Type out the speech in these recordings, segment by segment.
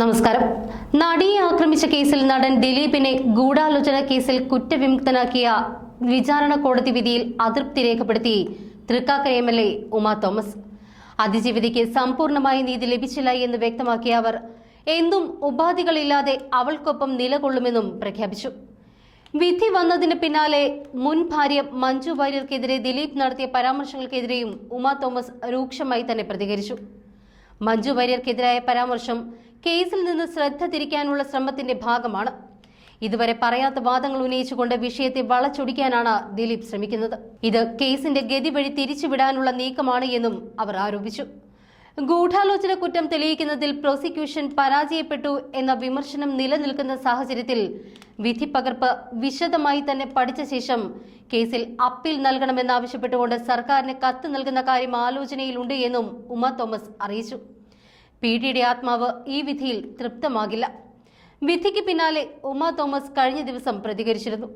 നമസ്കാരം. നടിയെ ആക്രമിച്ച കേസിൽ നടൻ ദിലീപിനെ ഗൂഢാലോചന കേസിൽ കുറ്റവിമുക്തനാക്കിയ വിചാരണ കോടതി വിധിയിൽ അതൃപ്തി രേഖപ്പെടുത്തി Thrikkakara M L A Uma Thomas. അതിജീവിതയ്ക്ക് സമ്പൂർണമായി നീതി ലഭിച്ചില്ല എന്ന് വ്യക്തമാക്കിയ അവർ എന്തും ഉപാധികളില്ലാതെ അവൾക്കൊപ്പം നിലകൊള്ളുമെന്നും പ്രഖ്യാപിച്ചു. വിധി വന്നതിന് പിന്നാലെ മുൻ ഭാര്യ മഞ്ജു വാര്യർക്കെതിരെ ദിലീപ് നടത്തിയ പരാമർശങ്ങൾക്കെതിരെയും ഉമാ തോമസ് രൂക്ഷമായി തന്നെ പ്രതികരിച്ചു. മഞ്ജു വാര്യർക്കെതിരായ പരാമർശം കേസിൽ നിന്ന് ശ്രദ്ധ തിരിക്കാനുള്ള ശ്രമത്തിന്റെ ഭാഗമാണ്. ഇതുവരെ പറയാത്ത വാദങ്ങൾ ഉന്നയിച്ചുകൊണ്ട് വിഷയത്തെ വളച്ചൊടിക്കാനാണ് ദിലീപ് ശ്രമിക്കുന്നത്. ഇത് കേസിന്റെ ഗതി വഴി തിരിച്ചുവിടാനുള്ള നീക്കമാണ് എന്നും അവർ ആരോപിച്ചു. ഗൂഢാലോചന കുറ്റം തെളിയിക്കുന്നതിൽ പ്രോസിക്യൂഷൻ പരാജയപ്പെട്ടു എന്ന വിമർശനം നിലനിൽക്കുന്ന സാഹചര്യത്തിൽ വിധി പകർപ്പ് വിശദമായി തന്നെ പഠിച്ച ശേഷം കേസിൽ അപ്പീൽ നൽകണമെന്നാവശ്യപ്പെട്ടുകൊണ്ട് സർക്കാരിന് കത്ത് നൽകുന്ന കാര്യം ആലോചനയിലുണ്ട് എന്നും ഉമ തോമസ് അറിയിച്ചു. പി ഡിയുടെ ആത്മാവ് ഈ വിധിയിൽ തൃപ്തമാകില്ല. വിധിക്ക് പിന്നാലെ ഉമ തോമസ് കഴിഞ്ഞ ദിവസം പ്രതികരിച്ചിരുന്നു.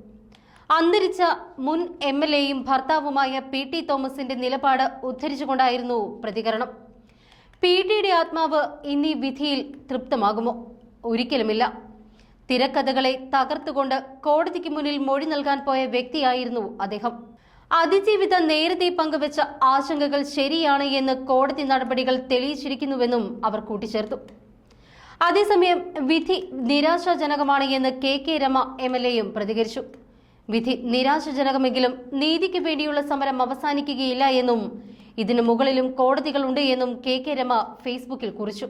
അന്തരിച്ച മുൻ എം എൽ എയും ഭർത്താവുമായ പി ടി തോമസിന്റെ നിലപാട് ഉദ്ധരിച്ചുകൊണ്ടായിരുന്നു പ്രതികരണം. പി ടിയുടെ ആത്മാവ് ഇന്നീ വിധിയിൽ തൃപ്തമാകുമോ? ഒരിക്കലുമില്ല. തിരക്കഥകളെ തകർത്തുകൊണ്ട് കോടതിക്ക് മുന്നിൽ മൊഴി നൽകാൻ പോയ വ്യക്തിയായിരുന്നു അദ്ദേഹം. അതിജീവിത നേരത്തെ പങ്കുവച്ച ആശങ്കകൾ ശരിയാണ് എന്ന് കോടതി നടപടികൾ തെളിയിച്ചിരിക്കുന്നുവെന്നും അവർ കൂട്ടിച്ചേർത്തു. അതേസമയം വിധി നിരാശാജനകമാണ് എന്ന് K K Rama M L എയും പ്രതികരിച്ചു. വിധി നിരാശാജനകമെങ്കിലും നീതിക്ക് വേണ്ടിയുള്ള സമരം അവസാനിക്കുകയില്ല എന്നും ഇതിനു മുകളിലും കോടതികളുണ്ട് എന്നും കെ കെ രമ ഫേസ്ബുക്കിൽ കുറിച്ചു.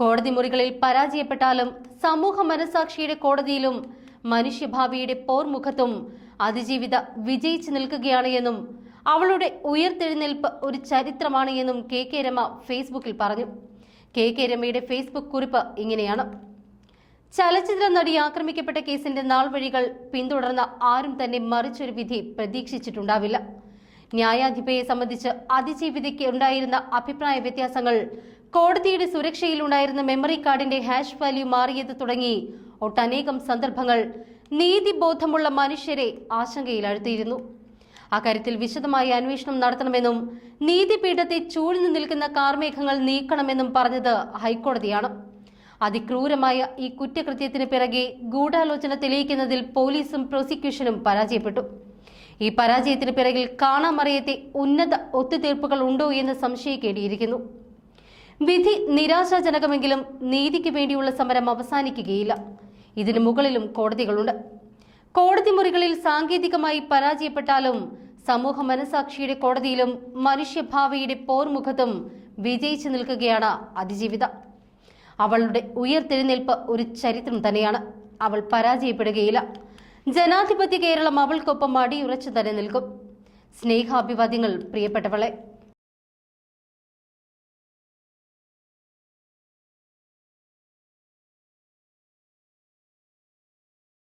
കോടതി മുറികളിൽ പരാജയപ്പെട്ടാലും സമൂഹ മനസാക്ഷിയുടെ കോടതിയിലും മനുഷ്യഭാവിയുടെ പോർമുഖത്തും അതിജീവിത വിജയിച്ചു നിൽക്കുകയാണ് എന്നും അവളുടെ ഉയർത്തെഴുന്നേൽപ്പ് ഒരു ചരിത്രമാണ് എന്നും കെ കെ രമ ഫേസ്ബുക്കിൽ പറഞ്ഞു. കെ കെ രമയുടെ ഫേസ്ബുക്ക് കുറിപ്പ് ഇങ്ങനെയാണ്. ചലച്ചിത്ര നടി ആക്രമിക്കപ്പെട്ട കേസിന്റെ നാൾ വഴികൾ പിന്തുടർന്ന ആരും തന്നെ മറിച്ചൊരു വിധി പ്രതീക്ഷിച്ചിട്ടുണ്ടാവില്ല. ന്യായാധിപയെ സംബന്ധിച്ച് അതിജീവിതയ്ക്ക് ഉണ്ടായിരുന്ന അഭിപ്രായ വ്യത്യാസങ്ങൾ കോടതിയുടെ സുരക്ഷയിലുണ്ടായിരുന്ന മെമ്മറി കാർഡിന്റെ ഹാഷ് വാല്യൂ മാറിയത് തുടങ്ങി ഒട്ടനേകം സന്ദർഭങ്ങൾ നീതിബോധമുള്ള മനുഷ്യരെ ആശങ്കയിലഴുത്തിയിരുന്നു. അക്കാര്യത്തിൽ വിശദമായി അന്വേഷണം നടത്തണമെന്നും നീതിപീഠത്തെ ചൂഴ്ന്നു നിൽക്കുന്ന കാർമേഘങ്ങൾ നീക്കണമെന്നും പറഞ്ഞത് ഹൈക്കോടതിയാണ്. അതിക്രൂരമായ ഈ കുറ്റകൃത്യത്തിന് പിറകെ ഗൂഢാലോചന തെളിയിക്കുന്നതിൽ പോലീസും പ്രോസിക്യൂഷനും പരാജയപ്പെട്ടു. ഈ പരാജയത്തിന് പിറകിൽ കാണാമറിയത്തെ ഉന്നത ഒത്തുതീർപ്പുകൾ ഉണ്ടോ എന്ന് സംശയിക്കേണ്ടിയിരിക്കുന്നു. വിധി നിരാശാജനകമെങ്കിലും നീതിക്ക് വേണ്ടിയുള്ള സമരം അവസാനിക്കുകയില്ല. ഇതിനു മുകളിലും കോടതികളുണ്ട്. കോടതി മുറികളിൽ സാങ്കേതികമായി പരാജയപ്പെട്ടാലും സമൂഹ മനസാക്ഷിയുടെ കോടതിയിലും മനുഷ്യഭാവിയുടെ പോർമുഖത്തും വിജയിച്ചു നിൽക്കുകയാണ് അതിജീവിത. അവളുടെ ഉയർത്തെഴുന്നേൽപ്പ് ഒരു ചരിത്രം തന്നെയാണ്. അവൾ പരാജയപ്പെടുകയില്ല. ജനാധിപത്യ കേരളം അവൾക്കൊപ്പം അടിയുറച്ചു തന്നെ നിൽക്കും. സ്നേഹാഭിവാദ്യങ്ങൾ പ്രിയപ്പെട്ടവളെ